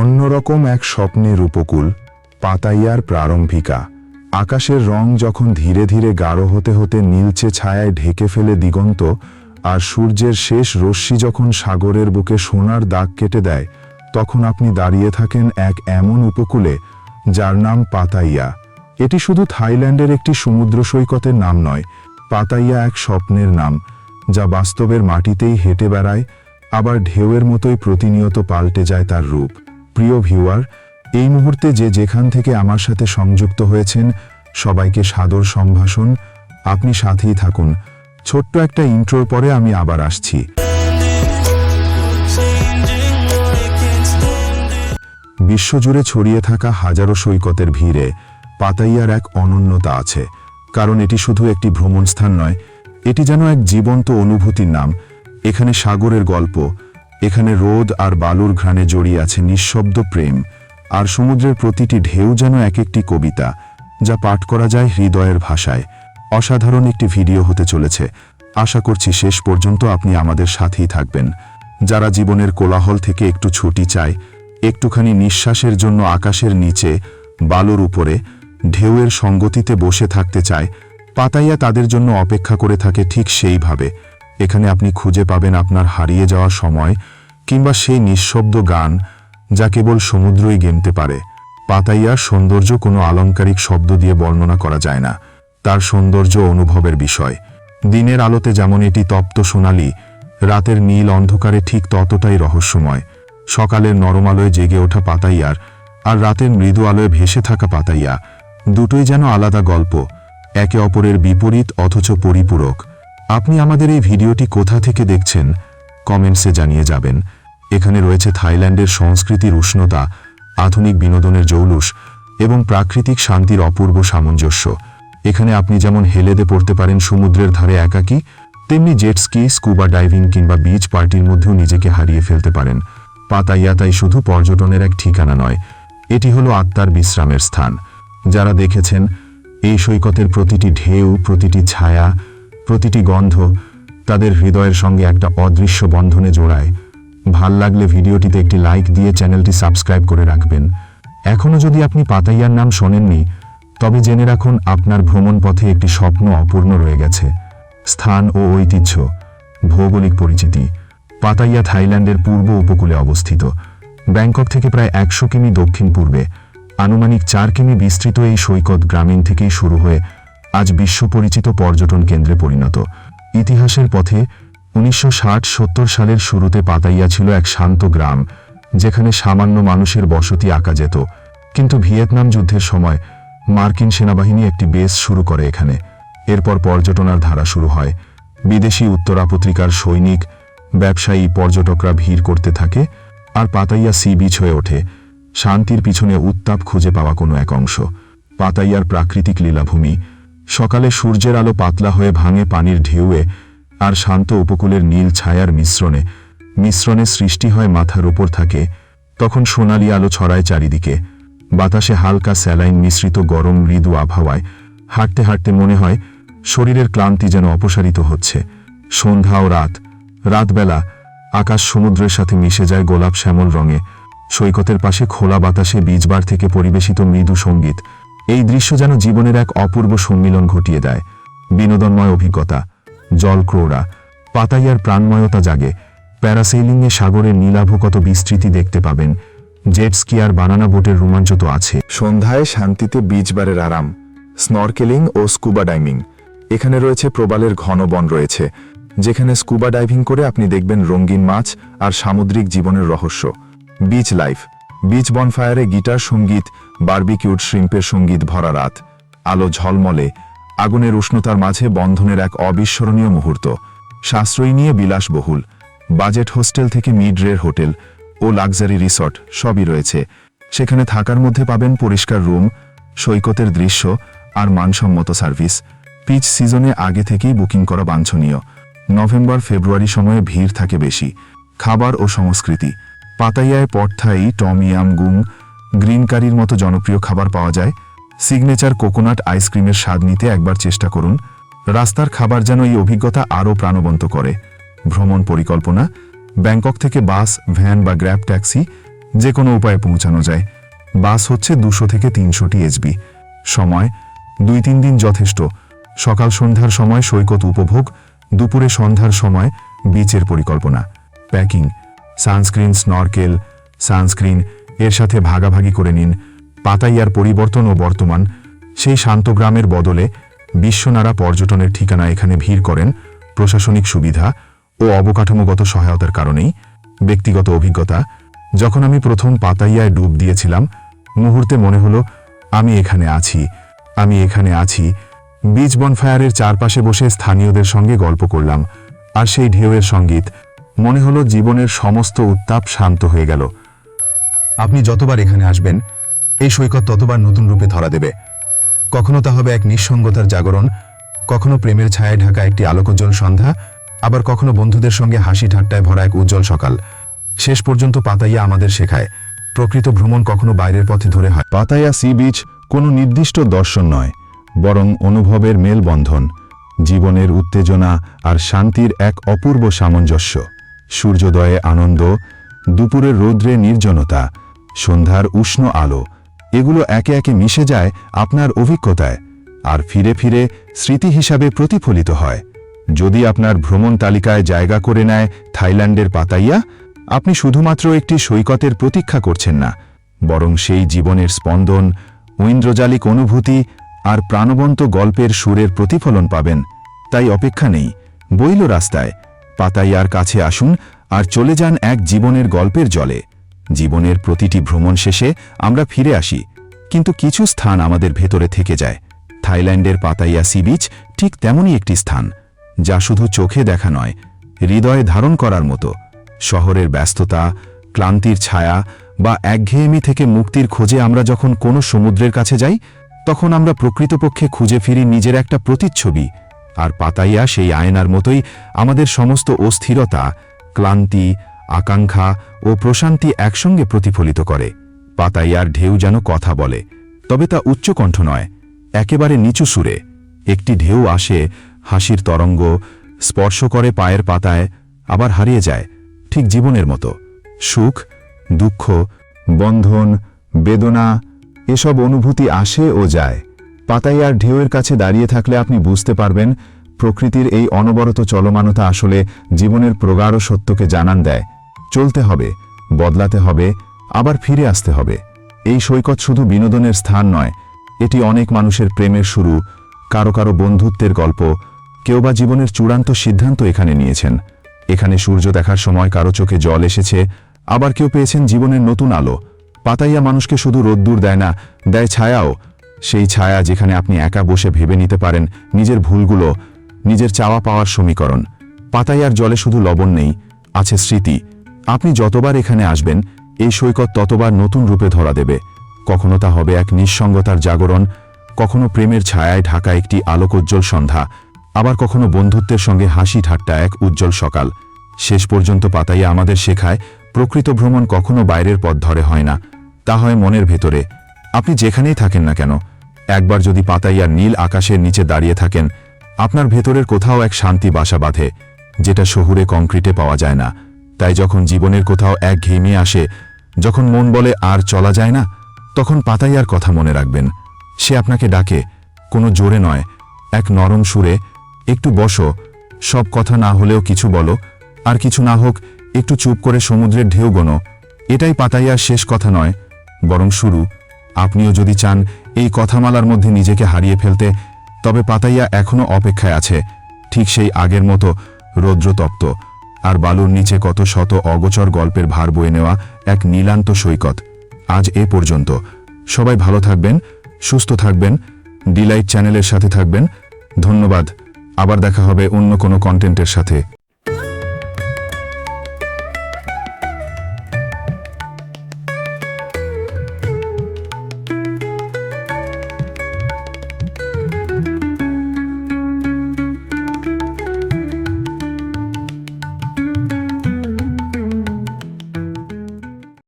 অন্যরকম এক স্বপ্নের উপকূল, পাতাইয়ার প্রারম্ভিকা। আকাশের রং যখন ধীরে ধীরে গাঢ় হতে হতে নীলচে ছায়ায় ঢেকে ফেলে দিগন্ত, আর সূর্যের শেষ রশ্মি যখন সাগরের বুকে সোনার দাগ কেটে দেয়, তখন আপনি দাঁড়িয়ে থাকেন এক এমন উপকূলে, যার নাম পাতাইয়া। এটি শুধু থাইল্যান্ডের একটি সমুদ্র সৈকতের নাম নয়, পাতাইয়া এক স্বপ্নের নাম, যা বাস্তবের মাটিতেই হেঁটে বেড়ায়, আবার ঢেউয়ের মতোই প্রতিনিয়ত পাল্টে যায় তার রূপ। প্রিয় ভিউয়ার, এই মুহূর্তে যে যেখান থেকে আমার সাথে সংযুক্ত হয়েছেন, সবাইকে সাদর সম্ভাষণ। আপনি সাথেই থাকুন। ছোট্ট একটা ইন্ট্রোর পরে আমি আবার আসছি। বিশ্বজুড়ে ছড়িয়ে থাকা হাজারো সৈকতের ভিড়ে পাতাইয়ার এক অনন্যতা আছে। কারণ এটি শুধু একটি ভ্রমণস্থান নয়, এটি যেন এক জীবন্ত অনুভূতির নাম। এখানে সাগরের গল্প এখানে রোদ আর বালুর ঘ্রাণে জড়িয়ে আছে নিঃশব্দ প্রেম, আর সমুদ্রের প্রতিটি ঢেউ যেন এক একটি কবিতা, যা পাঠ করা যায় হৃদয়ের ভাষায়। অসাধারণ একটি ভিডিও হতে চলেছে। আশা করছি শেষ পর্যন্ত আপনি আমাদের সাথেই থাকবেন। যারা জীবনের কোলাহল থেকে একটু ছুটি চায়, একটুখানি নিঃশ্বাসের জন্য আকাশের নিচে, বালুর উপরে, ঢেউয়ের সঙ্গতিতে বসে থাকতে চায়, পাতাইয়া তাদের জন্য অপেক্ষা করে থাকে ঠিক সেইভাবে। এখানে আপনি খুঁজে পাবেন আপনার হারিয়ে যাওয়া সময় কিংবা সেই নিঃশব্দ গান যা কেবল সমুদ্রই গেমতে পারে। পাতাইয়ার সৌন্দর্য কোনো আলংকারিক শব্দ দিয়ে বর্ণনা করা যায় না। তার সৌন্দর্য অনুভবের বিষয়। দিনের আলোতে যেমন এটি তপ্ত সোনালি, রাতের নীল অন্ধকারে ঠিক ততটাই রহস্যময়। সকালের নরম আলোয় জেগে ওঠা পাতাইয়ার আর রাতের মৃদু আলোয় ভেসে থাকা পাতাইয়া দুটোই যেন আলাদা গল্প, একে অপরের বিপরীত অথচ পরিপূরক। আপনি আমাদের এই ভিডিওটি কোথা থেকে দেখছেন, কমেন্টসে জানিয়ে যাবেন। এখানে রয়েছে থাইল্যান্ডের সংস্কৃতির উষ্ণতা, আধুনিক বিনোদনের জৌলুস এবং প্রাকৃতিক শান্তির অপূর্ব সামঞ্জস্য। এখানে আপনি যেমন হেলেদে পড়তে পারেন সমুদ্রের ধারে একাকী, তেমনি জেট স্কি, স্কুবা ডাইভিং কিংবা বিচ পার্টির মধ্যেও নিজেকে হারিয়ে ফেলতে পারেন। পাতাইয়া তাই শুধু পর্যটনের এক ঠিকানা নয়, এটি হলো আত্মার বিশ্রামের স্থান। যারা দেখেছেন, এই সৈকতের প্রতিটি ঢেউ, প্রতিটি ছায়া প্রতিটি গন্ধ তাদের হৃদয়ের সঙ্গে একটা অদৃশ্য বন্ধনে জোড়ায়। ভালো লাগলে ভিডিওটিতে একটি লাইক দিয়ে চ্যানেলটি সাবস্ক্রাইব করে রাখবেন। এখনও যদি আপনি পাতাইয়ার নাম শোনেননি, তবে জেনে রাখুন আপনার ভ্রমণ পথে একটি স্বপ্ন অপূর্ণ রয়ে গেছে। স্থান ও ঐতিহ্য, ভৌগোলিক পরিচিতি। পাতাইয়া থাইল্যান্ডের পূর্ব উপকূলে অবস্থিত। ব্যাংকক থেকে প্রায় একশো কিমি দক্ষিণ পূর্বে। আনুমানিক চার কিমি বিস্তৃত এই সৈকত গ্রামীণ থেকেই শুরু হয়ে আজ বিশ্ব পরিচিত পর্যটন কেন্দ্রে পরিণত। ইতিহাসের পথে উনিশশো সালের শুরুতে পাতাইয়া ছিল এক শান্ত গ্রাম, যেখানে সামান্য মানুষের বসতি আঁকা যেত। কিন্তু ভিয়েতনাম যুদ্ধের সময় মার্কিন সেনাবাহিনী একটি বেস শুরু করে এখানে। এরপর পর্যটনার ধারা শুরু হয়। বিদেশি উত্তরা পত্রিকার সৈনিক, ব্যবসায়ী, পর্যটকরা ভিড় করতে থাকে আর পাতাইয়া সি বিচ হয়ে ওঠে। শান্তির পিছনে উত্তাপ খুঁজে পাওয়া কোনো এক অংশ। পাতাইয়ার প্রাকৃতিক লীলাভূমি সকালে সূর্যের আলো পাতলা হয়ে ভাঙে পানির ঢেউয়ে আর শান্ত উপকূলের নীল ছায়ার মিশ্রণে। মিশ্রণে সৃষ্টি হয় মাথার ওপর থাকে। তখন সোনালি আলো ছড়ায় চারিদিকে। বাতাসে হালকা স্যালাইন মিশ্রিত গরম মৃদু আবহাওয়ায়। হাঁটতে হাঁটতে মনে হয় শরীরের ক্লান্তি যেন অপসারিত হচ্ছে। সন্ধ্যা ও রাত। রাতবেলা আকাশ সমুদ্রের সাথে মিশে যায় গোলাপ শ্যামল রঙে। সৈকতের পাশে খোলা বাতাসে বীজবার থেকে পরিবেশিত মৃদু সংগীত। এই দৃশ্য যেন জীবনের এক অপূর্ব সম্মিলন ঘটিয়ে দেয়। বিনোদনময় অভিজ্ঞতা, জল ক্রোড়া, পাতাইয়ার প্রাণময়তা জাগে। প্যারাসেইলিংয়ে সাগরের নীলাভ কত বিস্তৃতি দেখতে পাবেন। জেট স্কি আর বানানা বোটের রোমাঞ্চ তো আছে। সন্ধ্যায় শান্তিতে বিচ বারের আরাম, স্নরকেলিং ও স্কুবা ডাইভিং এখানে রয়েছে প্রবালের ঘন বন রয়েছে, যেখানে স্কুবা ডাইভিং করে আপনি দেখবেন রঙিন মাছ আর সামুদ্রিক জীবনের রহস্য। বিচ লাইফ বিচ বনফায়ারে গিটার, সংগীত, বার্বিকিউড, শ্রিম্পের সংগীত ভরা রাত। আলো ঝলমলে, আগুনের উষ্ণতার মাঝে বন্ধনের এক অবিস্মরণীয় মুহূর্ত। সাশ্রয়ী নিয়ে বিলাসবহুল, বাজেট হোস্টেল থেকে মিড রের হোটেল ও লাক্সারি রিসর্ট সবই রয়েছে। সেখানে থাকার মধ্যে পাবেন পরিষ্কার রুম, সৈকতের দৃশ্য আর মানসম্মত সার্ভিস। পিচ সিজনে আগে থেকেই বুকিং করা বাঞ্ছনীয়। নভেম্বর ফেব্রুয়ারি সময়ে ভিড় থাকে বেশি। খাবার ও সংস্কৃতি। পাতাইয়ায় পটথাই টমিয়াম গুং গ্রিন কারির মতো জনপ্রিয় খাবার পাওয়া যায়। সিগনেচার কোকোনাট আইসক্রিমের স্বাদ নিতে একবার চেষ্টা করুন। রাস্তার খাবার যেন এই অভিজ্ঞতা আরও প্রাণবন্ত করে। ভ্রমণ পরিকল্পনা, ব্যাংকক থেকে বাস, ভ্যান বা গ্র্যাব ট্যাক্সি যে কোনো উপায়ে পৌঁছানো যায়। বাস হচ্ছে দুশো থেকে তিনশো টিএসবি সময়, দুই তিন দিন যথেষ্ট। সকাল সন্ধ্যার সময় সৈকত উপভোগ, দুপুরে সন্ধ্যার সময় বিচের পরিকল্পনা। প্যাকিং সানস্ক্রিন, স্নরকেল, সানস্ক্রিন এর সাথে ভাগাভাগি করে নিন। পাতাইয়ার পরিবর্তন ও বর্তমান, সেই শান্ত গ্রামের বদলে বিশ্বনারা পর্যটনের ঠিকানা এখানে ভিড় করেন, প্রশাসনিক সুবিধা ও অবকাঠামোগত সহায়তার কারণেই। ব্যক্তিগত অভিজ্ঞতা, যখন আমি প্রথম পাতাইয়ায় ডুব দিয়েছিলাম, মুহূর্তে মনে হলো, আমি এখানে আছি, আমি এখানে আছি। বিচ বনফায়ারের চারপাশে বসে স্থানীয়দের সঙ্গে গল্প করলাম, আর সেই ঢেউয়ের সংগীত মনে হলো জীবনের সমস্ত উত্তাপ শান্ত হয়ে গেল। আপনি যতবার এখানে আসবেন, এই সৈকত ততবার নতুন রূপে ধরা দেবে। কখনো তা হবে এক নিঃসঙ্গতার জাগরণ, কখনো প্রেমের ছায়ায় ঢাকা একটি আলোকোজ্জ্বল সন্ধ্যা, আবার কখনো বন্ধুদের সঙ্গে হাসি ঠাট্টায় ভরা এক উজ্জ্বল সকাল। শেষ পর্যন্ত পাতাইয়া আমাদের শেখায়, প্রকৃত ভ্রমণ কখনো বাইরের পথে ধরে হয়। পাতাইয়া সি বিচ কোনো নির্দিষ্ট দর্শন নয়, বরং অনুভবের মেলবন্ধন, জীবনের উত্তেজনা আর শান্তির এক অপূর্ব সামঞ্জস্য। সূর্যোদয়ে আনন্দ দুপুরের রৌদ্রে নির্জনতা, সন্ধ্যার উষ্ণ আলো, এগুলো একে একে মিশে যায় আপনার অভিজ্ঞতায়, আর ফিরে ফিরে স্মৃতি হিসাবে প্রতিফলিত হয়। যদি আপনার ভ্রমণ তালিকায় জায়গা করে নেয় থাইল্যান্ডের পাতাইয়া, আপনি শুধুমাত্র একটি সৈকতের প্রতীক্ষা করছেন না, বরং সেই জীবনের স্পন্দন, ঐন্দ্রজালিক অনুভূতি আর প্রাণবন্ত গল্পের সুরের প্রতিফলন পাবেন। তাই অপেক্ষা নেই, বইল রাস্তায় পাতাইয়ার কাছে আসুন আর চলে যান এক জীবনের গল্পের জলে। জীবনের প্রতিটি ভ্রমণ শেষে আমরা ফিরে আসি, কিন্তু কিছু স্থান আমাদের ভেতরে থেকে যায়। থাইল্যান্ডের পাতাইয়া সি বিচ ঠিক তেমনই একটি স্থান, যা শুধু চোখে দেখা নয়, হৃদয়ে ধারণ করার মতো। শহরের ব্যস্ততা, ক্লান্তির ছায়া বা একঘেয়েমি থেকে মুক্তির খোঁজে আমরা যখন কোনো সমুদ্রের কাছে যাই, তখন আমরা প্রকৃতপক্ষে খুঁজে ফিরি নিজের একটা প্রতিচ্ছবি। আর পাতাইয়া সেই আয়নার মতোই আমাদের সমস্ত অস্থিরতা, ক্লান্তি, আকাঙ্ক্ষা ও প্রশান্তি একসঙ্গে প্রতিফলিত করে। পাতাইয়ার ঢেউ যেন কথা বলে, তবে তা উচ্চকণ্ঠ নয়, একেবারে নিচু সুরে। একটি ঢেউ আসে, হাসির তরঙ্গ, স্পর্শ করে পায়ের পাতায়, আবার হারিয়ে যায়, ঠিক জীবনের মতো। সুখ, দুঃখ, বন্ধন, বেদনা, এসব অনুভূতি আসে ও যায়। পাতাইয়ার ঢেউয়ের কাছে দাঁড়িয়ে থাকলে আপনি বুঝতে পারবেন, প্রকৃতির এই অনবরত চলমানতা আসলে জীবনের প্রগাঢ় সত্যকে জানান দেয়। চলতে হবে, বদলাতে হবে, আবার ফিরে আসতে হবে। এই সৈকত শুধু বিনোদনের স্থান নয়, এটি অনেক মানুষের প্রেমের শুরু, কারও কারও বন্ধুত্বের গল্প, কেউ বা জীবনের চূড়ান্ত সিদ্ধান্ত এখানে নিয়েছেন। এখানে সূর্য দেখার সময় কারও চোখে জল এসেছে, আবার কেউ পেয়েছেন জীবনের নতুন আলো। পাতাইয়া মানুষকে শুধু রোদ্দুর দেয় না, দেয় ছায়াও সেই ছায়া যেখানে আপনি একা বসে ভেবে নিতে পারেন নিজের ভুলগুলো, নিজের চাওয়া পাওয়ার সমীকরণ। পাতাইয়ার জলে শুধু লবণ নেই, আছে স্মৃতি। আপনি যতবার এখানে আসবেন, এই সৈকত ততবার নতুন রূপে ধরা দেবে। কখনো তা হবে এক নিঃসঙ্গতার জাগরণ, কখনো প্রেমের ছায়ায় ঢাকা একটি আলোকোজ্জ্বল সন্ধ্যা, আবার কখনো বন্ধুত্বের সঙ্গে হাসি ঠাট্টা এক উজ্জ্বল সকাল। শেষ পর্যন্ত পাতাইয়া আমাদের শেখায়, প্রকৃত ভ্রমণ কখনো বাইরের পথ ধরে হয় না, তা হয় মনের ভেতরে। আপনি যেখানেই থাকেন না কেন একবার যদি পাতাইয়ার নীল আকাশের নিচে দাঁড়িয়ে থাকেন, আপনার ভেতরের কোথাও এক শান্তি বাসা বাঁধে, যেটা শহুরে কংক্রিটে পাওয়া যায় না। তাই যখন জীবনের কোথাও এক ঘেমে আসে, যখন মন বলে আর চলা যায় না, তখন পাতাইয়ার কথা মনে রাখবেন। সে আপনাকে ডাকে, কোনো জোরে নয়, এক নরম সুরে, একটু বসো, সব কথা না হলেও কিছু বলো, আর কিছু না হোক, একটু চুপ করে সমুদ্রের ঢেউ গোনো। এটাই পাতাইয়ার শেষ কথা নয়, বরং শুরু। আপনিও যদি চান এই কথামালার মধ্যে নিজেকে হারিয়ে ফেলতে, তবে পাতাইয়া এখনও অপেক্ষায় আছে, ঠিক সেই আগের মতো রৌদ্রতপ্ত। আর বালুর নিচে কত শত অগোচর গল্পের ভার বয়ে নেওয়া এক নীলান্ত সৈকত। আজ এ পর্যন্ত। সবাই ভালো থাকবেন, সুস্থ থাকবেন, ডিলাইট চ্যানেলের সাথে থাকবেন। ধন্যবাদ। আবার দেখা হবে অন্য কোনো কন্টেন্টের সাথে।